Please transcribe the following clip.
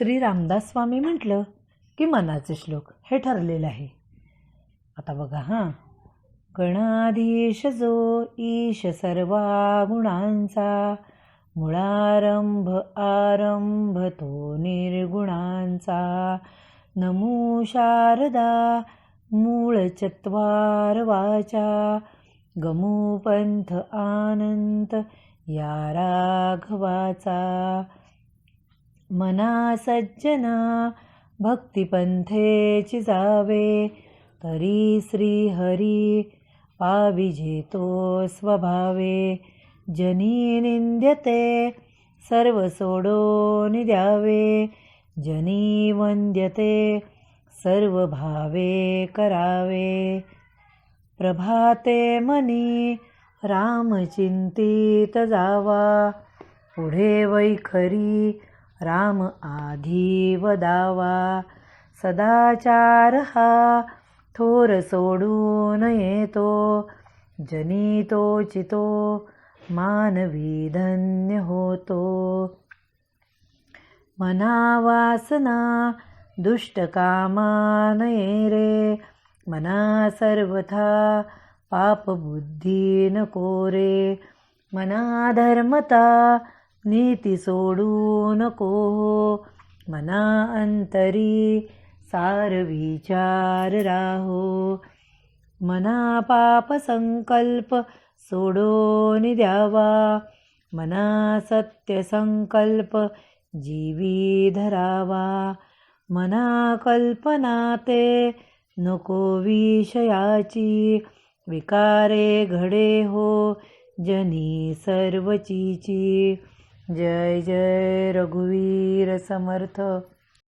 श्री रामदास स्वामी म्हटलं की मनाचे श्लोक हे ठरलेलं आहे. आता बघा हां. गणाधीश जो ईश सर्वा गुणांचा मुळारंभ आरंभ तो निर्गुणांचा. नमो शारदा मूळ चत्वार वाचा गमुपंथ आनंत या राघवाचा. मना सज्जना भक्तिपंथेची जावे तरी श्रीहरी पाविजेतो स्वभावे. जनी निंद्यते सर्व सोडून द्यावे जनी वंद्यते सर्व भावे करावे. प्रभाते मनी रामचिंतित जावा. पुढे वैखरी राम आधी वदावा सदाचार हा थोर सोडून येतो जनी तो चितो मानवी धन्य होतो. मना वासना दुष्ट कामान ये रे मना सर्वथा पाप बुद्धी नको रे. मना धर्मता नीती सोडू नको. हो मना अंतरी सार विचार राहो. मना पाप संकल्प सोडून द्यावा. मना सत्य संकल्प जीवी धरावा. मना कल्पना ते नको विषयाची. विकारे घडे हो जनी सर्वचीची. जय जय रघुवीर समर्थ।